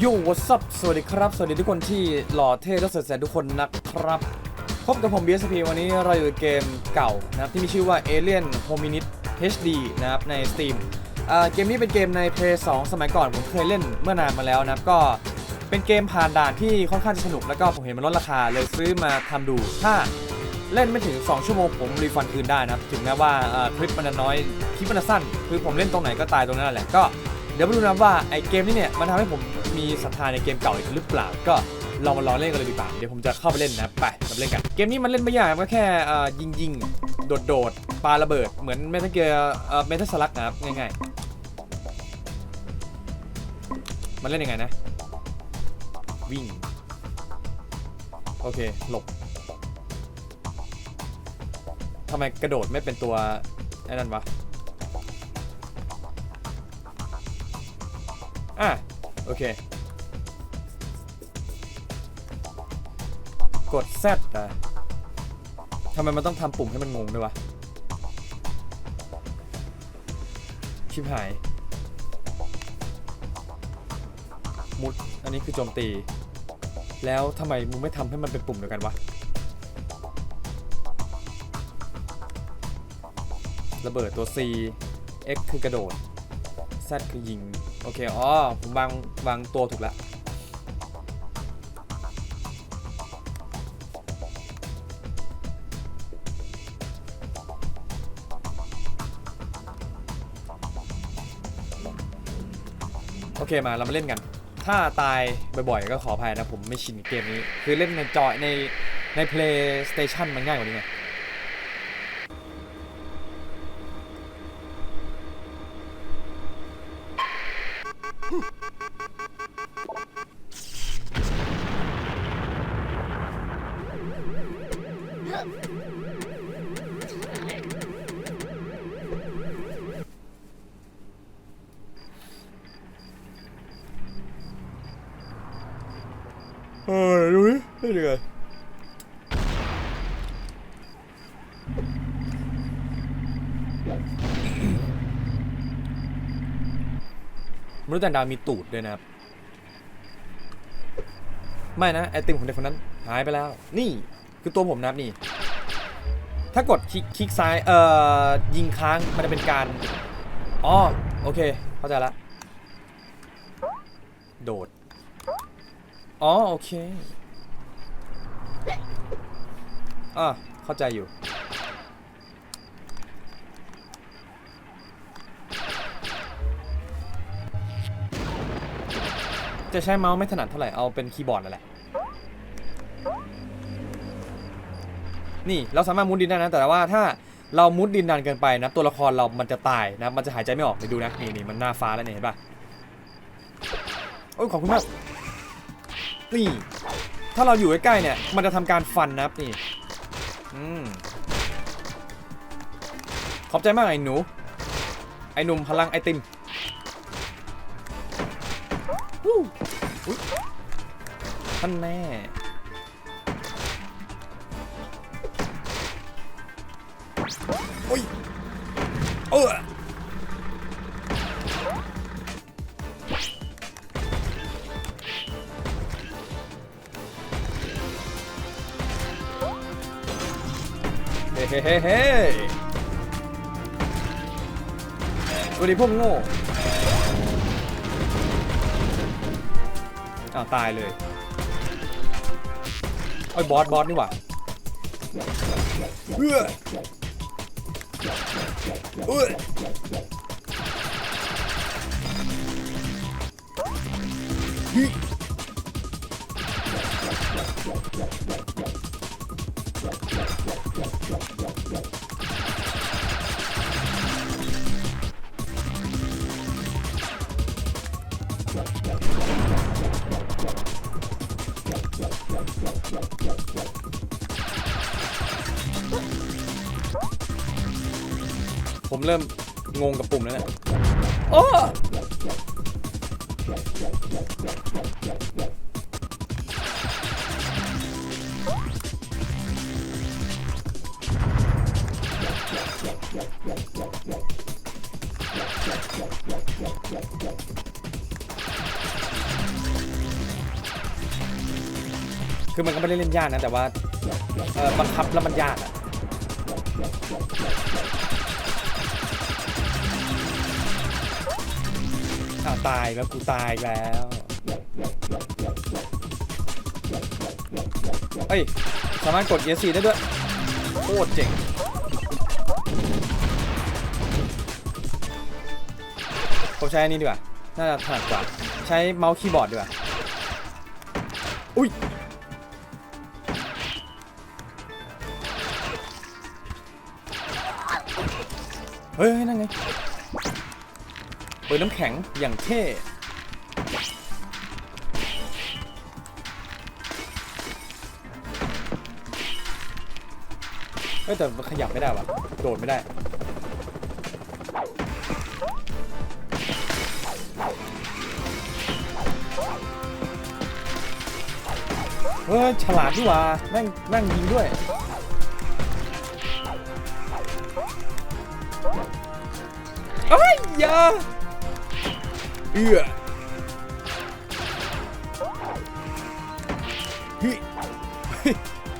โย่วัสับสวัสดีครับ สวัสดีทุกคนที่หล่อเท่และสดใสทุกคนนะครับ พบกับผม BSP วันนี้เราอยู่ในเกมเก่านะครับ ที่มีชื่อว่า Alien Hominid HD นะครับ ใน Steam เกมนี้เป็นเกมใน Play 2 สมัยก่อนผมเคยเล่นเมื่อนานมาแล้วนะครับ ก็เป็นเกมผ่านด่านที่ค่อนข้างจะสนุก แล้วก็ผมเห็นมันลดราคาเลยซื้อมาทำดู ถ้าเล่นไม่ถึง 2 ชั่วโมงผมรีฟันคืนได้นะครับ ถึงแม้ว่าคลิปมันจะน้อยคลิปมันสั้น คือผมเล่นตรงไหนก็ตายตรงนั้นแหละก็เดี๋ยวมาดูนะว่าไอเกมนี้เนี่ยมันทำให้ผม มีศรัทธาในเกมเก่าอีกหรือเปล่า ก็ลองมาลองเล่นกันเลยดีกว่าเดี๋ยวผมจะเข้าไปเล่นนะไปมาเล่นกัน เกมนี้มันเล่นไม่ยากก็แค่ยิงยิงโดดโดดๆปาระเบิดเหมือนเมทัลเกียร์เอ่อเมทัลสลักนะครับง่ายๆมันเล่นยังไงนะ วิ่ง โอเคหลบทำไมกระโดดไม่เป็นตัวไอ้นั่นวะอะโอเค กด Z อะทำไมมันต้องทำปุ่มให้มันงงด้วยวะ ชิบหาย มุด อันนี้คือโจมตี แล้วทำไมมึงไม่ทำให้มันเป็นปุ่มเดียวกันวะ ระเบิดตัว C X คือกระโดด Z คือยิง โอเค อ๋อ ผมวางวางตัวถูกแล้ว โอเคมาเรามาเล่นกัน ถ้าตายบ่อยๆ ก็ขออภัยนะผมไม่ชินเกมนี้ คือเล่นในจอยในใน PlayStation มันง่ายกว่านี้ไง ดูดิได้ยังไงมนุษย์ต่างดาวมีตูดด้วยนะครับ ไม่นะ ไอติมของเด็กคนนั้นหายไปแล้ว นี่คือตัวผมนะครับนี่ ถ้ากดคลิกคลิกซ้าย เอ่อ ยิงค้าง มันจะเป็นการ อ๋อ โอเค เข้าใจละ โดด อ๋อ โอเค อะเข้าใจอยู่ จะใช้เมาส์ไม่ถนัดเท่าไหร่ เอาเป็นคีย์บอร์ดนั่นแหละ นี่เราสามารถมุดดินได้นะ แต่ว่าถ้าเรามุดดินนานเกินไปนะ ตัวละครเรามันจะตายนะ มันจะหายใจไม่ออกไปดูนะ นี่นี่มันหน้าฟ้าแล้วเนี่ยเห็นปะโอ้ยขอบคุณมาก นี่ ถ้าเราอยู่ใกล้ๆเนี่ย มันจะทำการฟันนะนี่ อืมขอบใจมากไอ้หนู ไอ้หนุ่มพลังไอติมวู้อุ๊ยท่านแน่โอ้ยเออ ฮ้เฮ้เฮ้เฮ้สวัสดีพวกโง่อ้าวตายเลยไอ้บอสบอสนี่หว่าเฮ้อเอ้ย ผมเริ่มงงกับปุ่มแล้วเนี่ยโอ้ คือมันก็ไม่ได้เล่นยากนะแต่ว่าเออบังคับแล้วมันยากอะอ้าวตายแล้วกูตายอีกแล้วเอ้ยสามารถกด ESC ได้ด้วยโคตรเจ๋งผมใช้อันนี้ดีกว่า น่าจะถนัดกว่า ใช้เมาส์คีย์บอร์ดดีกว่า อุ้ย เฮ้ยนั่นไงเปิดน้ำแข็งอย่างเท่เฮ้ยแต่ขยับไม่ได้วะโดดไม่ได้ เฮ้ยฉลาดดีหว่าแม่งแม่งยิงด้วย ยาเอื้อเฮ้ย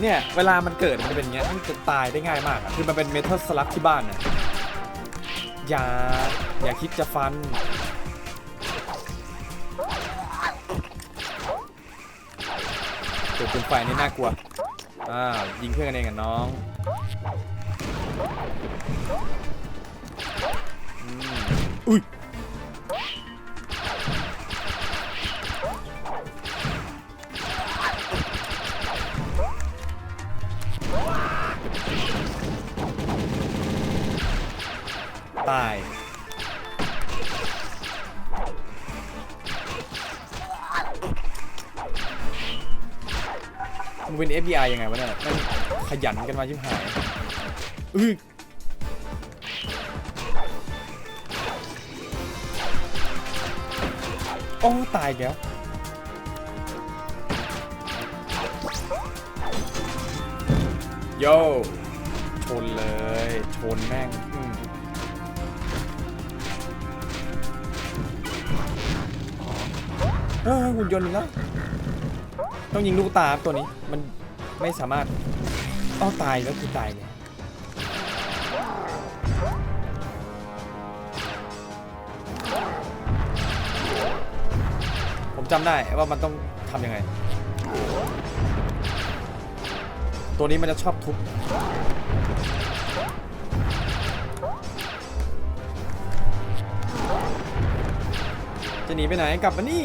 เนี่ย เวลามันเกิดมันจะเป็นอย่างเงี้ยมันจะตายได้ง่ายมากอะคือมันเป็นเมทัลสลักที่บ้านน่ะอย่า อย่าคิดจะฟันตัวปืนไฟนี่น่ากลัว อ่า ยิงเพื่อนกันเองกับน้อง อุ้ยตายมึงเป็น FBI ยังไงวะเนี่ยมันขยันกันมาชิบหายอือ โอ้ตายแล้วโย่ชนเลย ชนแม่งอืมเออหุ่นยนต์อีกแล้วต้องยิงลูกตาตัวนี้ มันไม่สามารถอ้อตายแล้วคือตายเลย จำได้ว่ามันต้องทำยังไง ตัวนี้มันจะชอบทุบจะหนีไปไหนกลับมานี่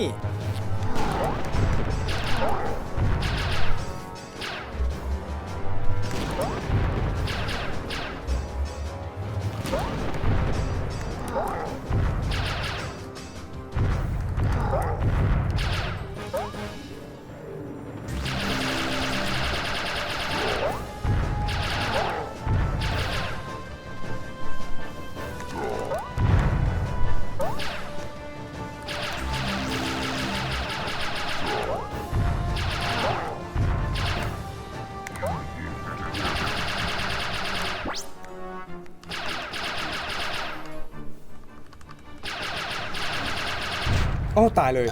โอ้ตายเลย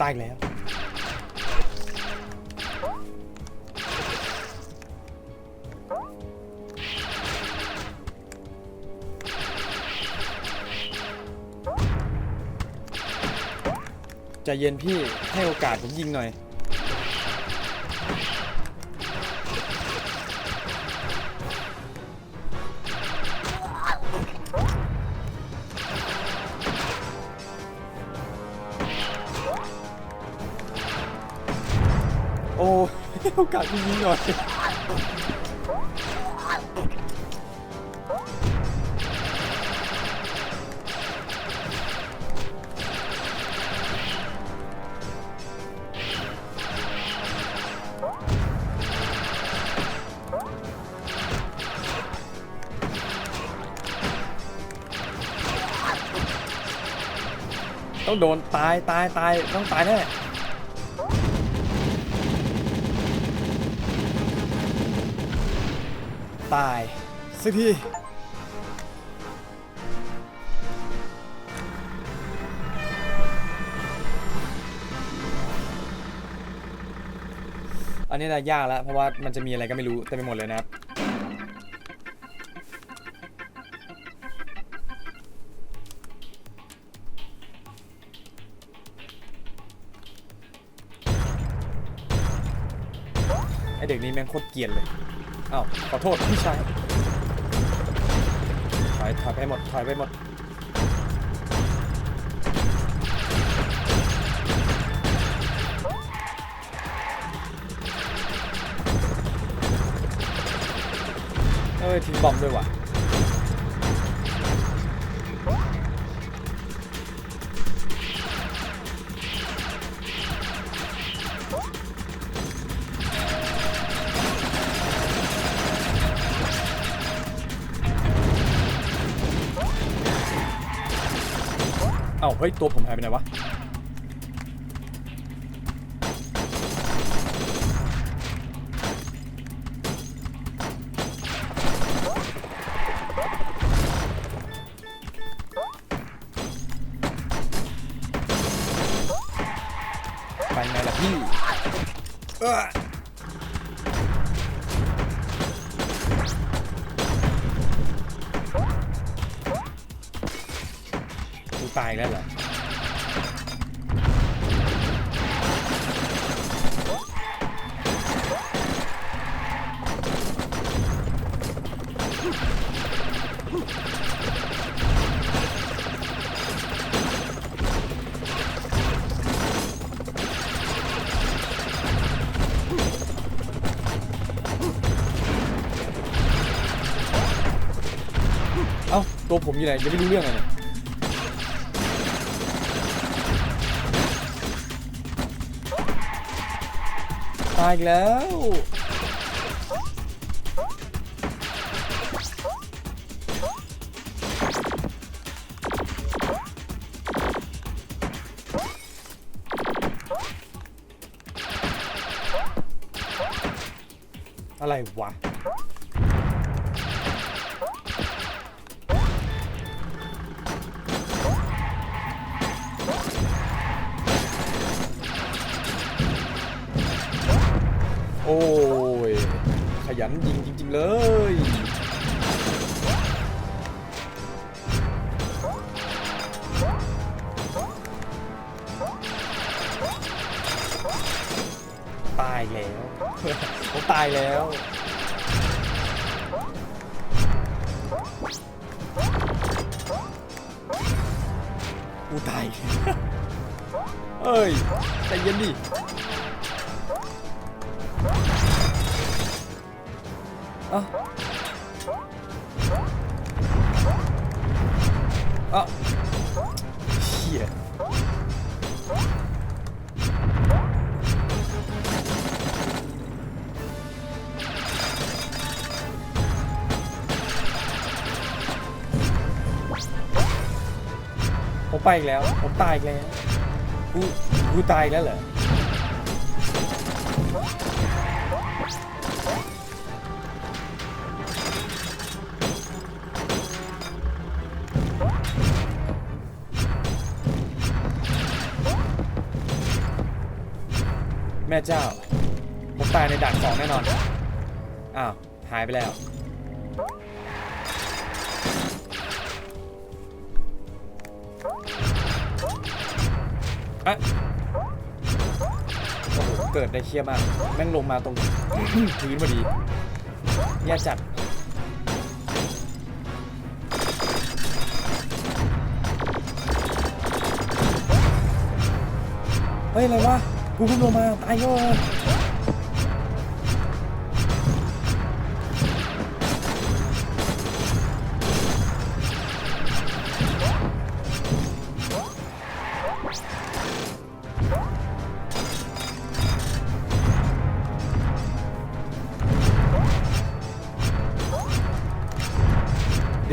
ตายอีกแล้ว ใจเย็นพี่ให้โอกาสผมยิงหน่อย โอกาสผมยิงหน่อยต้องโดนตายตายตายต้องตายแน่ ตายสักทีอันนี้น่ะยากแล้ว เพราะว่ามันจะมีอะไรก็ไม่รู้เต็มไปหมดเลยนะครับ ไอเด็กนี้แม่งโคตรเกรียนเลย อ้าวขอโทษพี่ชายถอยถอยไปหมดถอยไปหมดเอ้ยทิ้งบอมด้วยว่ะ ฮ้ย ตัวผมหายไปไหนวะ ไปไงล่ะพี่เอ้อ กูตายแล้วเหรอ ตัวผมอยู่ไหนยังไม่รู้เรื่องเลยเนี่ยตายอีกแล้ว อะไรวะ ยันยิงจริง ๆ เลย ตายแล้วผมตายแล้วกูตาย เอ้ยใจเย็นดิ อ้าอ้าเชี่ยผมไปอีกแล้ว ผมตายอีกแล้วกูกูตายอีกแล้วเหรอ น่นองแน่นอน อ้าว หายไปแล้ว อะโอ้โห เกิดได้เคียมาก แม่งลงมาตรงพื้นพอดีแย่จัดเฮ้ย อะไรวะ กูเพิ่งลงมา ตายก็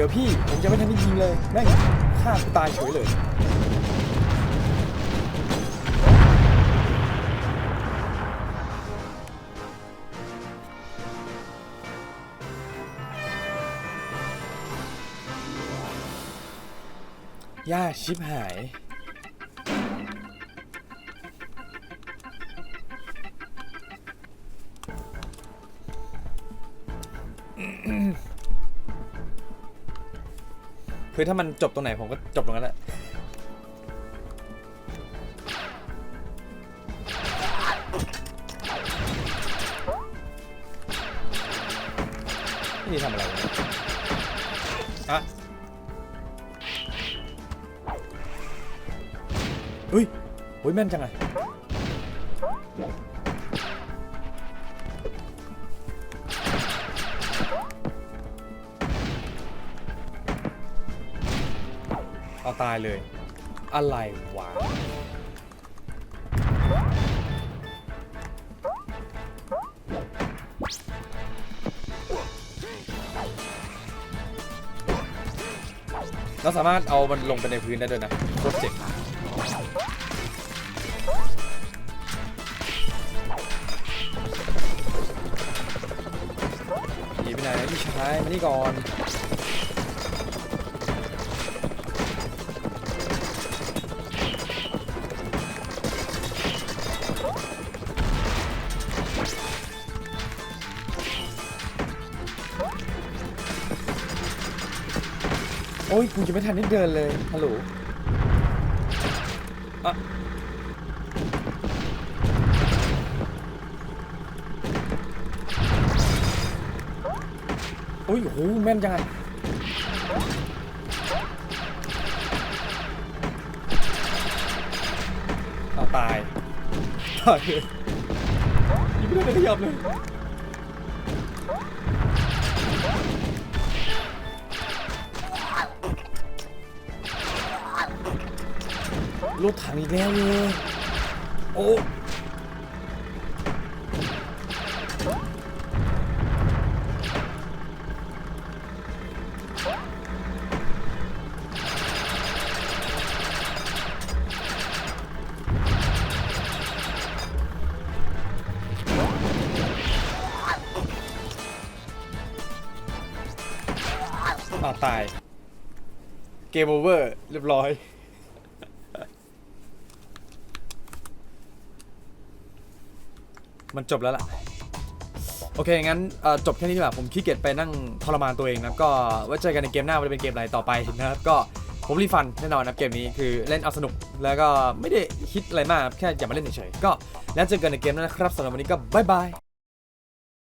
ดี๋ยวพี่ผมจะไม่ทันได้ยิงเลยแม่งฆ่ากูตายเฉยเลยย่าชิบหาย อ คือถ้ามันจบตรงไหนผมก็จบตรงนั้นแหละนี่ทำอะไรวะอะเฮ้ยเฮ้ยแม่นจังอะ เอาตายเลย อะไรวะเราสามารถเอามันลงไปในพื้นได้ด้วยนะโคตรเจ๋งหนีไปไหนพี่ชายมานี่ก่อน ยกูจะไม่ทันได้เดินเลยฮัลโหลอะโอ้ยโหแม่นจังไงเอาตายตายเลยยังไม่ได้ขยับเลย รถถังอีกแล้วเลยโอ้อ้าวตาย เกมโอเวอร์ เรียบร้อย มันจบแล้วล่ะ โอเค งั้นจบแค่นี้ดีกว่าผมขี้เกียจไปนั่งทรมานตัวเองนะก็ไว้เจอกันในเกมหน้าว่าจะเป็นเกมอะไรต่อไปนะครับก็ผมรีฟันแน่นอนนะเกมนี้คือเล่นเอาสนุกแล้วก็ไม่ได้คิดอะไรมากแค่อยากมาเล่นเฉยๆก็แล้วเจอกันในเกมหน้านะครับสำหรับวันนี้ก็บ๊ายบาย